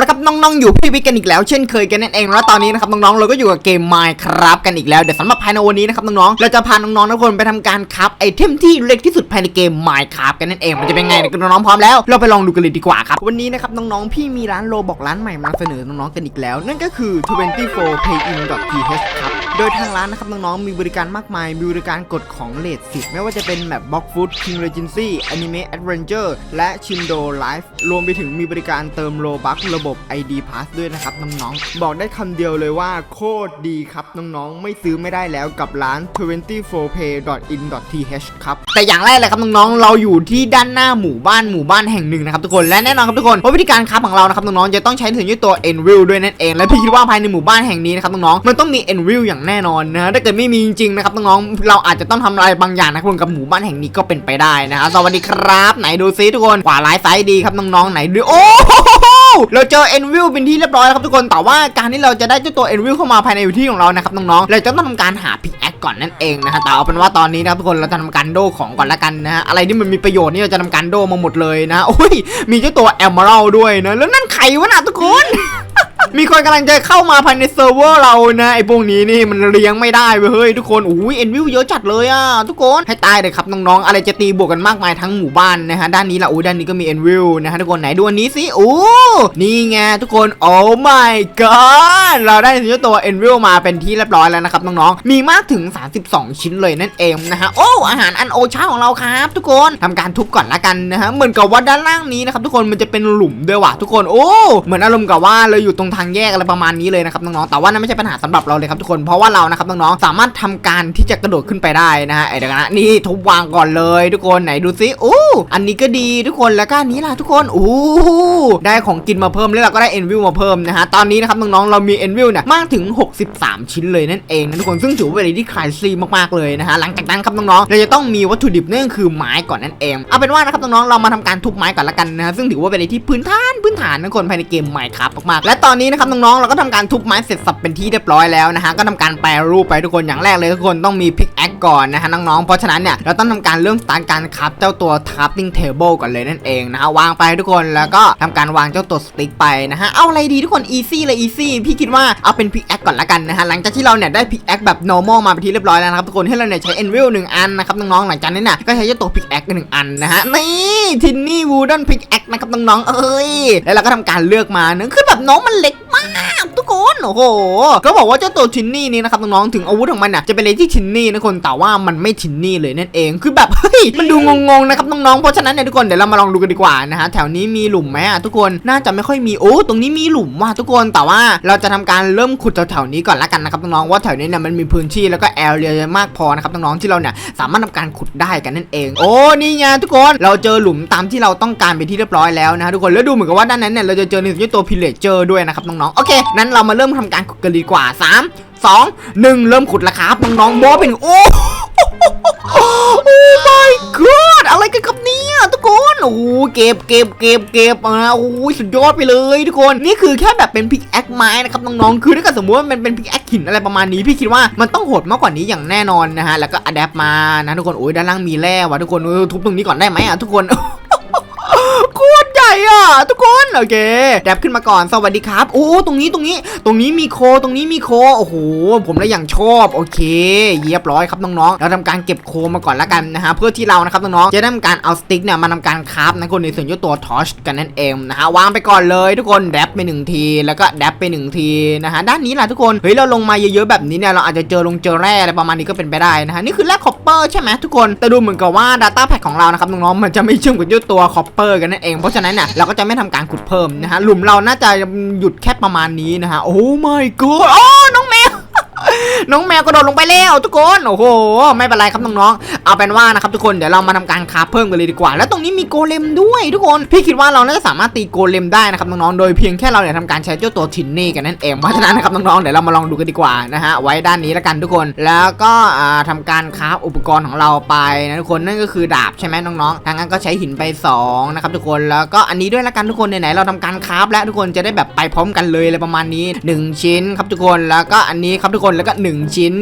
ละครับน้องๆอยู่พี่วิกกันอีกแล้วเช่นเคยกันนั่นเองแล้วตอนนี้นะครับน้องๆเราก็อยู่กับเกมไมค์ครับกันอีกแล้วเดี๋ยวสำหรับภายในวันนี้นะครับน้องๆเราจะพาน้องๆทุกคนไปทำการครับไอเทมที่เล็กที่สุดภายในเกมไมค์ครับกันนั่นเองมันจะเป็นไงเดี๋ยวน้องๆพร้อมแล้ว เราไปลองดูกันเลยดีกว่าครับวันนี้นะครับน้องๆพี่มีร้านโลบอกร้านใหม่มาเสนอน้องๆกันอีกแล้ว นั่นก็คือ 24payin.th ครับ โดยทางร้านนะครับน้องๆมีบริการมากมาย มีบริการกดของเลทสิไม่ว่าจะเป็นแบบบ็อกฟุต King Regency Anime Adventure และ Shindo Life รวมไปถึงมีบริการเติมโลบัคระบบ ID Pass ด้วยนะครับน้องๆบอกได้คำเดียวเลยว่าโคตรดีครับน้องๆ ไม่ซื้อไม่ได้แล้วกับร้าน 24pay.in.th ครับ แต่อย่างแรกเลยครับน้องๆ เราอยู่ที่ด้านหน้าหมู่บ้านหมู่บ้านแห่งหนึ่งนะครับทุกคนและแน่นอนครับทุกคนเพราะวิธีการค้าของเรานะครับน้องๆจะต้องใช้ถึงด้วยตัว Envil ด้วยนั่นเองและพี่คิดว่าภายในหมู่บ้านแห่งนี้นะครับน้องๆมันต้องมี Envil อย่างแน่นอนนะถ้าเกิดไม่มีจริงๆนะครับน้องๆเราอาจจะต้องทำอะไรบางอย่างนะครับกับหมู่บ้านแห่งนี้ก็เป็นไปได้นะครับสวัสดีครับ ไหนดูซิทุกคนขวาร้ายซ้ายดีครับน้องๆไหนดูโอ้โหเราเจอ Envil เป็นที่เรียบร้อยแล้วครับทุกคนแต่ว่าการที่เราจะได้เจ้าตัว Envil เข้ามาภายในอยู่ที่ของเรานะครับน้องๆเราจะต้องทำการหาพิกแอคก่อนนั่นเองนะฮะแต่เอาเป็นว่าตอนนี้นะครับทุกคนเราจะทำการโดของก่อนละกันนะฮะอะไรที่มันมีประโยชน์นี่เราจะทำการโดมาหมดเลยนะโอ้ยมีเจ้าตัว Emerald ด้วยนะแล้วนั่นใครวะน่ะทุกคน มีคนกำลังจะเข้ามาภายในเซิร์ฟเวอร์เรานะไอ้พวกนี้นี่มันเลี้ยงไม่ได้เว้ยเฮ้ยทุกคนอุ้ยเอ็นวิวเยอะจัดเลยอะทุกคนให้ตายเลยครับน้องๆอะไรจะตีบวกกันมากมายทั้งหมู่บ้านนะฮะด้านนี้ละอุ้ยด้านนี้ก็มีเอ็นวิวนะฮะทุกคนไหนดูอันนี้สิโอ้นี่ไงทุกคนโอ้ my god เราได้เจ้าตัวเอ็นวิวมาเป็นที่เรียบร้อยแล้วนะครับน้องๆมีมากถึง 32 ชิ้นเลยนั่นเองนะฮะโอ้อาหารอันโอชาของเราครับทุกคนทำการทุบก่อนละกันนะฮะเหมือนกับว่าด้านล่างนี้นะครับทุกคนมันจะเป็นหลุมด้วยว่ะทุกคนโอ้เหมือนอารมณ์กับว่าเราอยู่ตรงทางแยกอะไรประมาณนี้เลยนะครับน้องๆแต่ว่านั่นไม่ใช่ปัญหาสำหรับเราเลยครับทุกคนเพราะว่าเรานะครับน้องๆสามารถทำการที่จะกระโดดขึ้นไปได้นะฮะไอ้เดี๋ยวนะนี่ทุบวางก่อนเลยทุกคนไหนดูซิโอ้อันนี้ก็ดีทุกคนแล้วก็อันนี้ล่ะทุกคนโอ้ได้ของกินมาเพิ่มแล้วเราก็ได้เอ็นวิวมาเพิ่มนะฮะตอนนี้นะครับน้องๆเรามีเอ็นวิวเนี่ยมากถึง 63 ชิ้นเลยนั่นเองนะทุกคนซึ่งถือว่าเป็นอะไรที่ขายซีมากๆเลยนะฮะหลังจากนั้นครับน้องๆเราจะต้องมีวัตถุดิบนั่นคือไม้ก่อนนั่นเองเอาเป็นว่านะครับน้องๆเรามาทำการทุบไม้ก่อนละกันนะฮะซึ่งถือว่าเป็นอะไรที่พื้นฐานพื้นฐานนะคนภายในเกมไมค์ครับมากๆและตอนนี้นะครับน้องๆเราก็ทำการทุบไม้เสร็จสับเป็นที่เรียบร้อยแล้วนะฮะก็ทำการแปรรูปไปทุกคนอย่างแรกเลยทุกคนต้องมีพิกแอคก่อนนะฮะน้องๆเพราะฉะนั้นเนี่ยเราต้องทำการเริ่มสตาร์ทการคับเจ้าตัว crafting table ก่อนเลยนั่นเองนะฮะวางไปทุกคนแล้วก็ทำการวางเจ้าตัวสติ๊กไปนะฮะเอาอะไรดีทุกคน easy เลย easy พี่คิดว่าเอาเป็นพิกแอคก่อนละกันนะฮะหลังจากที่เราเนี่ยได้พิกแอคแบบ normal มาเป็นที่เรียบร้อยแล้วนะครับทุกคนให้เราเนี่ยใช้ envil หนึ่งอันนะครับน้องๆหลังจากนั้นเนี่ยก็ใช้เจ้าตัวพิกแอคหนึ่งอันนะฮะนี่ทินนี่วูดอนพิกแอคนะครับน้องๆเอ้ยแล้วเราก็ทำการเลือกมานะคือแบบน้องมันเล็ก it มากทุกคนโอ้โหก็บอกว่าเจ้าตัวทินนี่นี่นะครับน้องๆถึงอาวุธของมันน่ะจะเป็นอะไรที่ทินนี่นะคนแต่ว่ามันไม่ทินนี่เลยนั่นเองคือแบบเฮ้ยมันดูงงๆนะครับน้องๆเพราะฉะนั้นเนี่ยทุกคนเดี๋ยวเรามาลองดูกันดีกว่านะฮะแถวนี้มีหลุมไหมอะทุกคนน่าจะไม่ค่อยมีโอ้ตรงนี้มีหลุมว่ะทุกคนแต่ว่าเราจะทำการเริ่มขุดแถวๆนี้ก่อนละกันนะครับน้องๆว่าแถวนี้เนี่ยมันมีพื้นที่แล้วก็แอลเรียมากพอนะครับน้องๆที่เราเนี่ยสามารถทำการขุดได้กันนั่นเอง โอ้นี่ไงทุกคนเราเจอหลุมตามที่เราต้องการเป็นที่เรียบร้อยแล้วนะฮะทุกคนแล้วดูเหมือนกับว่าด้านนั้นเนี่ยเราจะเจอในส่วนตัวพิเลเจอร์ด้วยนะครับน้องน้องๆ โอเค นั้นเรามาเริ่มทำการขุดกันดีกว่าสามสองหนึ่งเริ่มขุดล้วครับน้องๆบอสเป็นโอ้โอ้ my god อะไรกันครับเนี่ยทุกคนโอ้เก็บเก็บเก็บเก็บอะโอ้สุดยอดไปเลยทุกคนนี่คือแค่แบบเป็นพิกแอคไม้นะครับน้องๆคือถ้าเกิดสมมติว่ามันเป็นพิกแอคหินอะไรประมาณนี้พี่คิดว่ามันต้องโหดมากกว่านี้อย่างแน่นอนนะฮะแล้วก็อัดแอปมานะทุกคนโอ้ยด้านล่างมีแร่ว่ะทุกคนทุบตรงนี้ก่อนได้ไหมอะทุกคน อะทุกคนโอเคแดบขึ้นมาก่อนสวัสดีครับ โอ้ตรงนี้ตรงนี้ ตรงนี้มีโคตรงนี้มีโคโอ้โหผมเลยอย่างชอบโอเคเยียบร้อยครับน้องๆเราทำการเก็บโคมาก่อนละกันนะฮะเพื่อที่เรานะครับน้องๆจะได้ทำการเอาสติ๊กเนี่ยมาทำการคราฟนะคนในส่วนยตัวทอชกันนั่นเองนะฮะวางไปก่อนเลยทุกคนแดบไปหนึ่งทีแล้วก็แดบไปหนึ่งทีนะฮะด้านนี้แหละทุกคนเฮ้ยเราลงมาเยอะๆแบบนี้เนี่ยเราอาจจะเจอลงเจอแร่อะไรประมาณนี้ก็เป็นไปได้นะฮะนี่คือแร่คอปเปอร์ใช่ไหมทุกคนแต่ดูเหมือนกับว่า Data Pack ของเรานะครับน้องๆมันจะไม่เชื่อมกับเจ้าตัวคอปเปอร์กันนั่นเองเพราะฉะนั้นเนี่ยเราก็จะไม่ทำการขุดเพิ่มนะฮะหลุมเราน่าจะหยุดแค่ประมาณนี้นะฮะโอ้มายกูโอ้น้องเม น้องแมวกระโดดลงไปแล้วทุกคนโอ้โห ไม่เป็นไรครับน้องๆเอาเป็นว่านะครับทุกคนเดี๋ยวเรามาทำการคาเพิ่มกันเลยดีกว่า แล้วตรงนี้มีโกเลมด้วยทุกคนพี่คิดว่าเราน่าจะสามารถตีโกเลมได้นะครับน้องๆโดยเพียงแค่เราเนี่ยทำการใช้เจ้าตัวทินนี่กันนั่นเองเพราะฉะนั้นนะครับน้องๆเดี๋ยวเรามาลองดูกันดีกว่านะฮะไว้ด้านนี้แล้วกันทุกคน แล้วก็อ่าทำการคราฟอุปกรณ์ของเราไปนะทุกคนนั่นก็คือดาบใช่ไหมน้องๆทางนั้นก็ใช้หินไปสองนะครับทุกคนแล้วก็อันนี้ด้วยละกันทุกคนไหนๆเราทำการคราฟแล้วทุกคนจะได้แบบไปพร้อมกันเลยอะไรประมาณนี้หนึ่งชิ้นครับทุกคนแล้วก็อันนี้ครับทุกคนแล้วก็หนึ่งชิ้น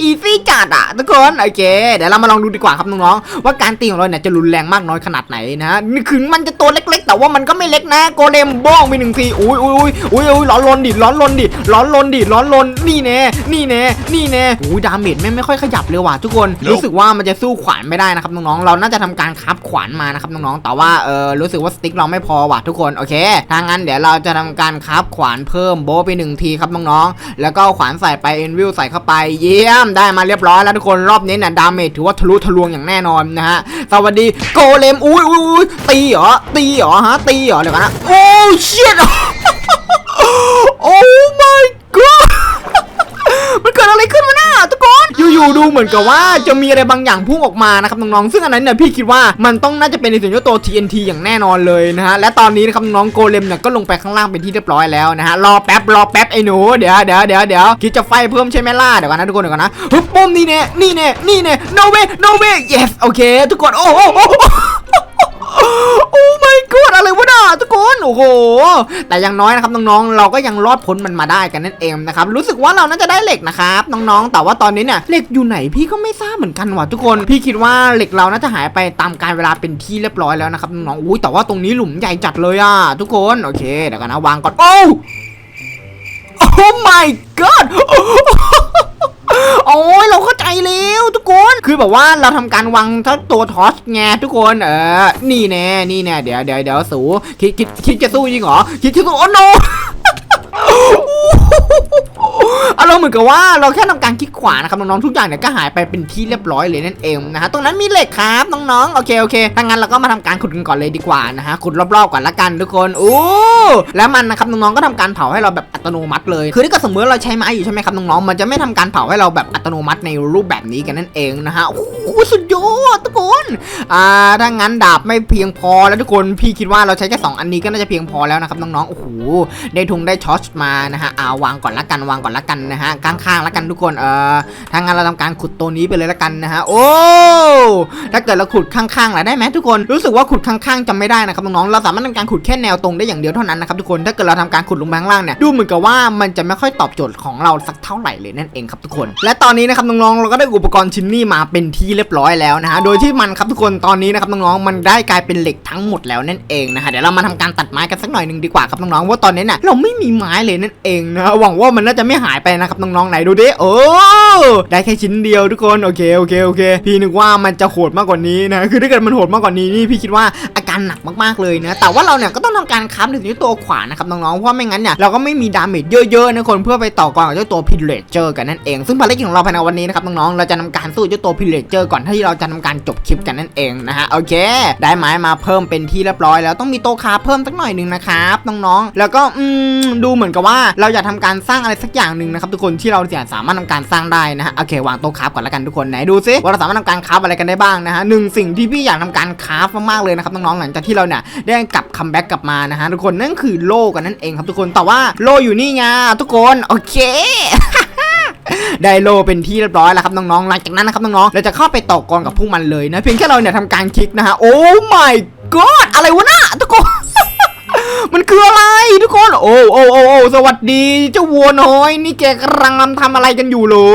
อีซี่จัดอะทุกคนโอเค เดี๋ยวเรามาลองดูดีกว่าครับน้องๆว่าการตีของเราเนี่ยจะรุนแรงมากน้อยขนาดไหนนะนี่คือมันจะตัวเล็ก ๆ แต่ว่ามันก็ไม่เล็กนะโกเลมบ้องไปหนึ่งทีอุ้ยอุ้ยอุ้ยอุ้ยอุ้ยร้อนลนดิร้อนลนดิร้อนลนดิร้อนลนนี่แน่นี่แน่นี่แน่อุ้ยดาเมจไม่งไม่ค่อยขยับเลยว่ะทุกคน รู้สึกว่ามันจะสู้ขวานไม่ได้นะครับน้องๆเราน่าจะทำการคับขวานมานะครับน้องๆแต่ว่าเออรู้สึกว่าสติ๊กเราไม่พอว่ะทุกคนโอเคถ้างั้นเดี๋ยวเราจะทำการคับขวานเพิ่มโบะไปหนึ่งทีครับน้องๆแล้วก็เอาขวานใส่ไปเอ็นวิลใส่เข้าไปเยี่ยมได้มาเรียบร้อยแล้วทุกคนรอบนี้เนี่ยดาเมจถือว่าทะลุทะลวงอย่างแน่นอนนะฮะสวัสดีโกเลมอุ้ยอุ้ยตีเหรอตีเหรอฮะตีเหรอเดี๋ยวกันนะโอ้เชิดโอ้ มันเกิดอะไรขึ้นวะน่ะทุกคนอยู่ๆดูเหมือนกับว่าจะมีอะไรบางอย่างพุ่งออกมานะครับน้องๆซึ่งอันนั้นเนี่ยพี่คิดว่ามันต้องน่าจะเป็นในส่วนของตัว TNT อย่างแน่นอนเลยนะฮะและตอนนี้นะครับน้องโกเลมเนี่ยก็ลงไปข้างล่างเป็นที่เรียบร้อยแล้วนะฮะรอแป๊บรอแป๊บไอ้หนูเดี๋ยวเดี๋ยวเดี๋ยวเดี๋ยวคิดจะไฟเพิ่มใช่ไหมล่ะเดี๋ยวก่อนนะทุกคนเดี๋ยวก่อนนะฮึบปุ้มนี่แน่นี่แน่นี่แน่ no way no way yes โอเค ทุกคนโอ้โห แต่อย่างน้อยนะครับน้องๆ เราก็ยังรอดพ้นมันมาได้กันนั่นเองนะครับ รู้สึกว่าเราน่าจะได้เหล็กนะครับน้องๆ แต่ว่าตอนนี้เนี่ยเหล็กอยู่ไหนพี่ก็ไม่ทราบเหมือนกันว่ะทุกคน พี่คิดว่าเหล็กเราน่าจะหายไปตามการเวลาเป็นที่เรียบร้อยแล้วนะครับน้องๆอุ้ยแต่ว่าตรงนี้หลุมใหญ่จัดเลยอะทุกคนโอเคเดี๋ยวกันนะวางก่อนโอ้โอ้ my god โอ้ยเราเข้าใจแล้วทุกคน คือแบบว่าเราทำการวางทั้งตัวทอสไงทุกคน เออ นี่แน่ นี่แน่ เดี๋ยวเดี๋ยวเดี๋ยวสูคิดคิดคิดจะสู้จริงเหรอ คิดจะสู้โอ้โน อารมณ์เหมือนกับว่าเราแค่ทำการคลิกขวานะครับน้องๆทุกอย่างเนี่ยก็หายไปเป็นที่เรียบร้อยเลยนั่นเองนะฮะตรงนั้นมีเหล็กครับน้องๆโอเคโอเคถ้างั้นเราก็มาทำการขุดกันก่อนเลยดีกว่านะฮะขุดรอบๆก่อนละกันทุกคนอู้แล้วมันนะครับน้องๆก็ทำการเผาให้เราแบบอัตโนมัติเลย คือถ้าเกิดสมมติเราใช้ไม้อยู่ใช่ไหมครับน้องๆมันจะไม่ทำการเผาให้เราแบบอัตโนมัติในรูปแบบนี้กันนั่นเองนะฮะโอ้สุดยอด ทุกคนอ่าถ้างั้นดาบไม่เพียงพอแล้วทุกคนพี่คิดว่าเราใช้แค่สองอันนี้ก็น่าจะเพียงพอแล้วนะครับน้องๆโอ้โหได้ทุงได้ช็อตมานะฮะเอาวางก่อนละกันวางก่อนละกันนะฮะข้างๆละกันทุกคนเออถ้างั้นเราทำการขุดตัวนี้ไปเลยละกันนะฮะโอ้ถ้าเกิดเราขุดข้างๆล่ะได้ไหมทุกคนรู้สึกว่าขุดข้างๆจะไม่ได้นะครับน้องๆเราสามารถทำการขุดแค่แนวตรงได้อย่างเดียวเท่านั้นนะครับทุกคนถ้าเกิดเราทำการขุดลงไปข้างล่างเนี่ยดูเหมือนกับว่ามันจะไม่ค่อยตอบโจทย์ของเราสักเท่าไหร่เลยนั่นเองครับทุกคน และตอนนี้นะครับน้องๆเราก็ได้อุปกรณ์ชิ้นนี้มาเป็นที่เรียบร้อยแล้วนะฮะโดยที่มันครับทุกคนตอนนี้นะครับน้องๆมันได้กลายเป็นเหล็กทั้งหมดแล้วนั่นเองนะฮะเดี๋ยวเรามาทำการตัดไม้กันสักหน่อยหนึ่งดีกว่าครับน้องๆว่าตอนนี้น่ะเราไม่มีไม้เลยนั่นเองนะหวังว่ามันน่าจะไม่หายไปนะครับน้องๆไหนดูดิโอ้ได้แค่ชิ้นเดียวทุกคนโอเคโอเคโอเค พี่นึกว่ามันจะโหดมากกว่านี้นะคือถ้าเกิดมันโหดมากกว่านี้นี่พี่คิดว่าอาการหนักมากๆเลยนะแต่ว่าเราเนี่ยก็ต้องทำการค้ำถึงที่ตัวขวานะครับน้องๆเพราะไม่งั้นเนี่ยเราก็ไม่มีดาเมจเยอะๆนะคนเพื่อไปต่อกรกับเจ้าตัวพิเลเจอร์กันนั่นเองซึ่งภารกิจของเราภายในวันนี้นะครับน้องๆเราจะทำการสู้เจ้าตัวพิเลเจอร์ก่อนที่เราจะทำการจบคลิปกันนั่นเองนะฮะโอเค ได้ไม้มาเพิ่มเป็นที่เรียบร้อยแล้วต้องมีโตะคาเพิ่มสักหน่อยหนึ่งนะครับน้องๆแล้วก็อืมดูเหมือนกับว่าเราอยากทำการสร้างอะไรสักอย่างหนึ่งนะครับทุกคนที่เราจะสามารถทำการสร้างได้นะฮะโอเควางโตคาก่อนละกันทุกคนไหนดูซิว่าเราสามารถทำการคาอะไรกันได้บ้างนะฮะหนึ่งสิ่งที่พี่อยากทำการคามากๆเลยนะครับน้องหลังจากที่เราเนี่ยได้กลับคัมแบ็กกลับมานะฮะทุกคนนั่นคือโลกันนั่นเองครับทุกคนแต่ว่าโลอยู่นี่ไงทุกคนโอเคได้โลเป็นที่เรียบร้อยแล้วครับน้องๆ หลังจากนั้นนะครับน้องๆ เราจะเข้าไปต่อกรกับพวกมันเลยนะ เพียงแค่เราเนี่ยทำการคลิกนะฮะ โอ้ my god อะไรวะน่ะทุกคน มันคืออะไรทุกคน โอ้โอ้โอ้สวัสดีเจ้าวัวน้อย นี่แกกำลังทำอะไรกันอยู่หรอ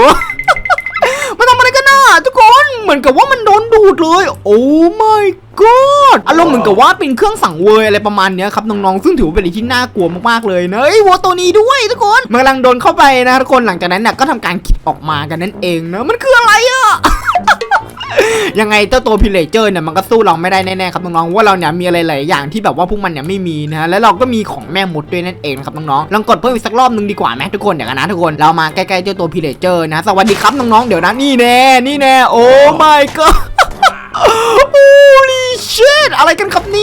มันทำอะไรกันน่ะทุกคนเหมือนกับว่ามันโดนดูดเลย โอ้ my god อารมณ์เหมือนกับว่าเป็นเครื่องสั่งเวยอะไรประมาณเนี้ยครับน้องๆซึ่งถือว่าเป็นอะไรที่น่ากลัวมากๆเลยนะเอ้ยวัวตัวนี้ด้วยทุกคนมันกำลังโดนเข้าไปนะทุกคนหลังจากนั้นน่ะก็ทำการคิดออกมากันนั่นเองนะมันคืออะไรอะ ยังไงเจ้าตัวพิเลเจอร์เนี่ยมันก็สู้เราไม่ได้แน่ๆครับน้องๆว่าเราเนี่ยมีอะไรหลายอย่างที่แบบว่าพวกมันเนี่ยไม่มีนะฮะแล้วเราก็มีของแม่มดด้วยนั่นเองนะครับน้องๆลองกดเพิ่มอีกสักรอบนึงดีกว่าไหมทุกคนเดี๋ยวกันนะทุกคนเรามาใกล้ๆเจ้าตัวพิเลเจอร์นะสวัสดีครับน้องๆเดี๋ยวนะนี่แน่นี่แน่โอ้ my god โอ้ลีเชดอะไรกันครับนี่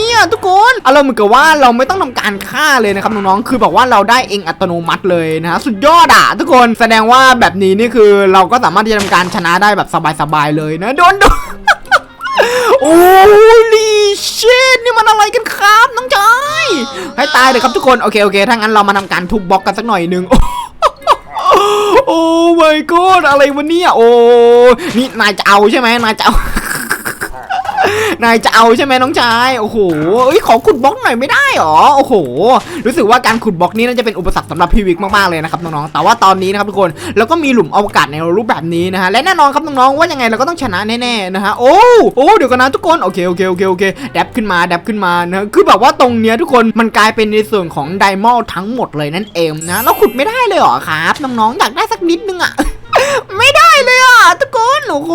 อารมณ์เหมือนกับว่าเราไม่ต้องทำการฆ่าเลยนะครับน้องๆคือแบบว่าเราได้เองอัตโนมัติเลยนะฮะสุดยอดอะทุกคนแสดงว่าแบบนี้นี่คือเราก็สามารถที่จะทำการชนะได้แบบสบายๆเลยนะโดนโดนโอ้ลีเชดนี่มันอะไรกันครับน้องจอยให้ตายเลยครับทุกคนโอเคโอเคถ้างั้นเรามาทำการทุบบล็อกกันสักหน่อยหนึงโอ้ my god อะไรวะเนี่ยโอ้นี่นายจะเอาใช่ไหมนายจะเอา นายจะเอาใช่ไหมน้องชาย โอ้โหเอ้ยขอขุดบล็อกหน่อยไม่ได้หรอ โอ้โห รู้สึกว่าการขุดบล็อกนี้น่าจะเป็นอุปสรรคสำหรับพีวิกมากๆเลยนะครับน้องๆ แต่ว่าตอนนี้นะครับทุกคนแล้วก็มีหลุมอวกาศในรูปแบบนี้นะฮะ และแน่นอนครับน้องๆ ว่ายังไงเราก็ต้องชนะแน่ๆนะฮะ โอ้โอ้เดี๋ยวกันนะทุกคน โอเคโอเคโอเคโอเคแดบขึ้นมาแดบขึ้นมานะ คือแบบว่าตรงเนี้ยทุกคนมันกลายเป็นในส่วนของไดมอนทั้งหมดเลยนั่นเองนะแล้วขุดไม่ได้เลยหรอครับน้องๆ อยากได้สักนิดนึงอะไม่ได้ เลยอะทุกคนโอ้โห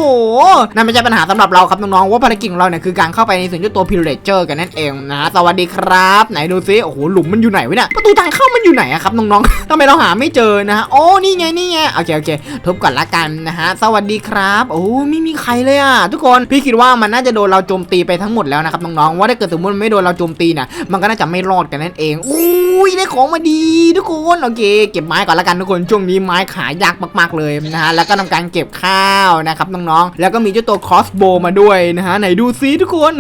นั่นไม่ใช่ปัญหาสำหรับเราครับน้องๆว่าภารกิจของเราเนี่ยคือการเข้าไปในส่วนที่ตัวพิเรเจอร์กันนั่นเองนะฮะสวัสดีครับ ไหนดูซิโอ้โหหลุมมันอยู่ไหนวะเนี่ยประตูทางเข้ามันอยู่ไหนอะครับน้องๆทำไมเราหาไม่เจอนะฮะโอ้นี่ไงนี่ไงโอเคโอเคทบก่อนละกันนะฮะสวัสดีครับโอ้ไม่มีใครเลยอะทุกคนพี่คิดว่ามันน่าจะโดนเราโจมตีไปทั้งหมดแล้วนะครับน้องๆว่าถ้าเกิดสมมติมันไม่โดนเราโจมตีเนี่ยมันก็น่าจะไม่รอดกันนั่นเองอุ้ยได้ของมาดี ทุกคนโอเค เก็บไม้ก่อนละกันทุกคนช่วงนี้ไม้ขายยากมากๆเลยนะฮะแล้วก็ทำการเก็บข้าวนะครับน้องๆ แล้วก็มีเจ้าตัวคอสโบมาด้วยนะฮะไหนดูซิทุกคน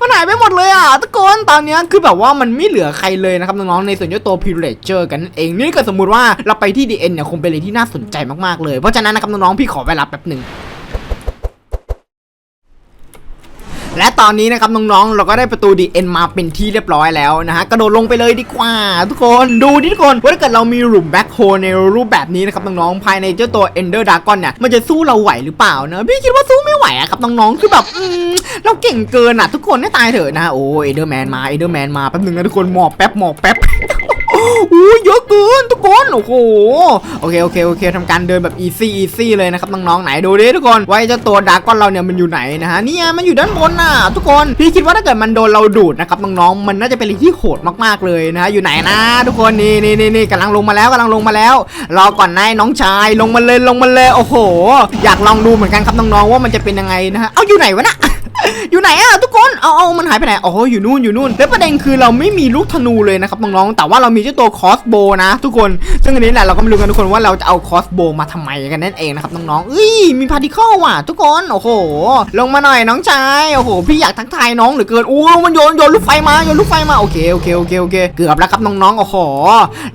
มันหายไปหมดเลยอะทุกคนตอนนี้คือแบบว่ามันไม่เหลือใครเลยนะครับน้องๆในส่วนเจ้าตัวพิเรเจอร์กันนั่นเองนี่ก็สมมุติว่าเราไปที่ DN เนี่ยคงเป็นอะไรที่น่าสนใจมากๆเลยเพราะฉะนั้นนะครับน้องๆพี่ขอเวลาแป๊บหนึ่ง และตอนนี้นะครับน้องๆเราก็ได้ประตูดีเอ็นมาเป็นที่เรียบร้อยแล้วนะฮะกระโดดลงไปเลยดีกว่า ทุกคนดูดิทุกคนว่าถ้าเกิดเรามีหลุมแบ็คโฮในรูปแบบนี้นะครับน้องๆภายในเจ้าตัวเอนเดอร์ดากอนเนี่ยมันจะสู้เราไหวหรือเปล่านะพี่คิดว่าสู้ไม่ไหวอะครับน้องๆคือแบบเราเก่งเกินอะทุกคนให้ตายเถอะนะโอ้เอเดอร์แมนมาเอเดอร์แมนมาแป๊บนึงนะทุกคนหมอบแป๊บหมอบแป๊บ อ้ยเยอะเกินทุกคนโอ้โหโอเคโอเคโอเคทำการเดินแบบอีซี่อีซี่เลยนะครับน้องๆไหนดูดิทุกคนว่าไอ้เจ้าตัวดากอนเราเนี่ยมันอยู่ไหนนะฮะเนี่ยมันอยู่ด้านบนน่ะ ทุกคนพี่คิดว่าถ้าเกิดมันโดนเราดูดนะครับน้องๆมันน่าจะเป็นอะไรที่โหดมากๆเลยนะฮะอยู่ไหนนะ ทุกคนนี่นี่นี่นี่กำลังลงมาแล้วกำลังลงมาแล้ว รอก่อนนายน้องชายลงมาเลยลงมาเลยโอ้โห อยากลองดูเหมือนกันครับน้องๆว่ามันจะเป็นยังไงนะฮะเอาอยู่ไหนวะนะ อยู่ไหนอะทุกคนเอาเอามันหายไปไหนอ๋ออยู่นู่นอยู่นู่นแล้วประเด็นคือเราไม่มีลูกธนูเลยนะครับน้องๆแต่ว่าเรามีเจ้าตัวคอสโบนะ ทุกคน ซึ่งอันนี้แหละเราก็ไม่รู้กันทุกคนว่าเราจะเอาคอสโบมาทำไมกันนั่นเองนะครับน้องๆเอ้ยมีพาร์ติเคิลว่ะทุกคนโอ้โห ลงมาหน่อยน้องชายโอ้โหพี่อยากทักทายน้องเหลือเกินอู้มันโยนโยนลูกไฟมาโยนลูกไฟมาโอเคโอเคโอเคโอเคเกือบแล้วครับน้องๆโอ้โห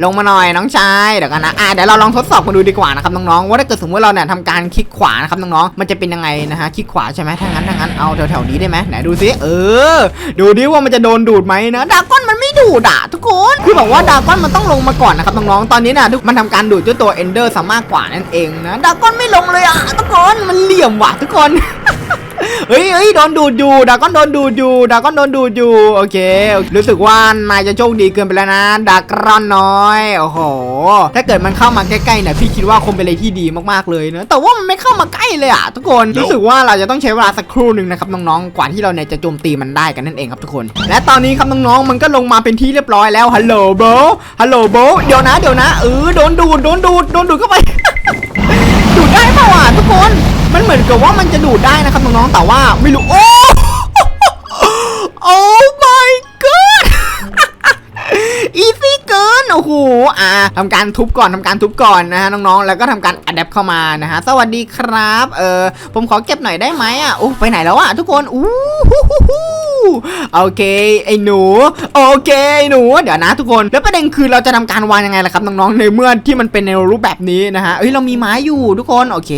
ลงมาหน่อยน้องชายเดี๋ยวกันนะอะเดี๋ยวเราลองทดสอบกันดูดีกว่านะครับน้องๆว่าถ้าเกิดสมมติเราเนี่ยทำการคลิกขวานะครับน้องๆมันจะเป็นยังไงนะฮะคลิกขวาใช่ไหมถ้างั้นถ้างั้นเอาแถววนี้ได้ไหมไหนดูซิเออ ดูดิว่ามันจะโดนดูดไหมนะดากอนมันไม่ดูดอะทุกคนคือบอกว่าดากอนมันต้องลงมาก่อนนะครับน้องๆตอนนี้นะทุกมันทำการดูดเจ้าตัวเอนเดอร์ซะมากกว่านั่นเองนะดากอนไม่ลงเลยอะทุกคนมันเหลี่ยมว่ะทุกคน เฮ้ยเฮ้ยโดนดูดอยู่ดากอนโดนดูดอยู่ดากอนโดนดูดอยู่โอเค รู้สึกว่านายจะโชคดีเกินไปแล้วนะดากอนน้อยโอ้โหถ้าเกิดมันเข้ามาใกล้ๆเนี่ยพี่คิดว่าคงเป็นอะไรที่ดีมากๆเลยนะแต่ว่ามันไม่เข้ามาใกล้เลยอะทุกคนรู้สึกว่าเราจะต้องใช้เวลาสักครู่หนึ่งนะครับน้องๆกว่าที่เราเนี่ยจะโจมตีมันได้กันนั่นเองครับทุกคน และตอนนี้ครับน้องๆมันก็ลงมาเป็นที่เรียบร้อยแล้วฮัลโหลโบฮัลโหลโบเดี๋ยวนะเดี๋ยวนะเออโดนดูดโดนดูดโดนดูดเข้าไป อนกับว่ามันจะดูดได้นะครับน้องๆแต่ว่าไม่รู้โอ้โอ้ อ่าทำการทุบก่อนทำการทุบก่อนนะฮะน้องๆ แล้วก็ทำการอัดแอปเข้ามานะฮะสวัสดีครับเออผมขอเก็บหน่อยได้ไหมอะโอ้ไปไหนแล้วอะทุกคนอู้หูหูหูโอเคไอ้หนูโอเคไอ้หนูเดี๋ยวนะทุกคนแล้วประเด็นคือเราจะทำการวางยังไงล่ะครับน้องๆในเมื่อที่มันเป็นในรูปแบบนี้นะฮะเอ้ยเรามีไม้อยู่ทุกคนโอเค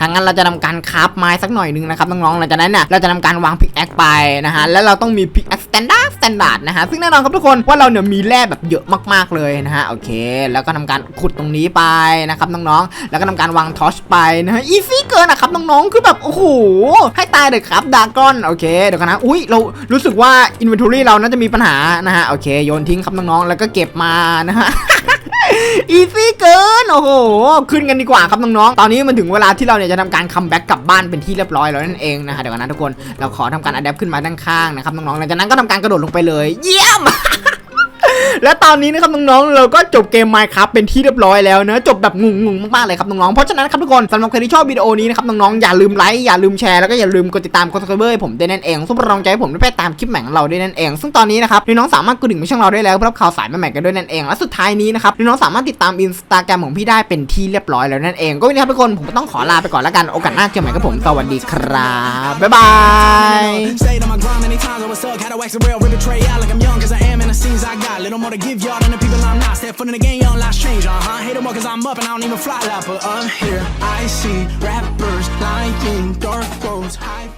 ทางนั้นเราจะทำการคราฟไม้สักหน่อยนึงนะครับน้องๆหลังจากนั้นน่ะเราจะทำการวางพิกแอคไปนะฮะแล้วเราต้องมีพิกแอคสแตนดาร์ดสแตนดาร์ดนะฮะซึ่งแน่นอนครับทุกคนว่าเราเนี่ยมีแร่แบบเยอะมากๆเลยนะฮะโอเคแล้วก็ทำการขุดตรงนี้ไปนะครับน้องๆ แล้วก็ทำการวางทอชไปนะฮะอีซี่เกินอะครับน้องๆ คือแบบโอ้โหให้ตายเลยครับดากอนโอเคเดี๋ยวกันนะอุ้ยเรารู้สึกว่าอินเวนทอรี่เราน่าจะมีปัญหานะฮะโอเคโยนทิ้งครับน้องๆ แล้วก็เก็บมานะฮะอีซี่เกิน โอ้โห ขึ้นกันดีกว่าครับน้องๆ ตอนนี้มันถึงเวลาที่เราเนี่ยจะทำการคัมแบ็กกลับบ้านเป็นที่เรียบร้อยแล้วนั่นเองนะฮะเดี๋ยวกันนะทุกคน เราขอทำการอัดแอปขึ้นมาด้านข้างนะครับน้องๆหลังจากนั้นก็ทำการกระโดดลงไปเลย เยี่ยม และตอนนี้นะครับน้องๆเราก็จบเกม Minecraft เป็นที่เรียบร้อยแล้วนะจบแบบงงๆมากๆเลยครับน้องๆเพราะฉะนั้นครับทุกคนสำหรับใครที่ชอบวิดีโอนี้นะครับน้องๆอย่าลืมไลค์อย่าลืมแชร์แล้วก็อย่าลืมกดติดตามกด subscribe ให้ผมด้วยนั่นเองซุปเปอร์รองใจให้ผมได้ไปตามคลิปใหม่ของเราด้วยนั่นเอง ซึ่งตอนนี้นะครับน้องๆสามารถกดดิ่งไปช่องเราได้แล้วเพื่อรับข่าวสารใหม่ๆกันด้วยนั่นเองและสุดท้ายนี้นะครับน้องๆสามารถติดตามอินสตาแกรมของพี่ได้เป็นที่เรียบร้อยแล้วนั่นเองก็วันนี้ครับทุกคนผมก็ต้องขอลาไปก่อนแล้วกันโอกาสหน้าเจอใหม่กับผมสวัสดีครับบ๊ายบาย Stayed on my grind many times, I was stuck. Had to wax the real, rip a tray out like I'm young, cause I am, and the scenes I got. Little more to give y'all than the people I'm not. Step foot in the game, young lives change, uh huh. Hate 'em more cause I'm up and I don't even fly like, but I'm here. I see rappers lying, dark roads, high.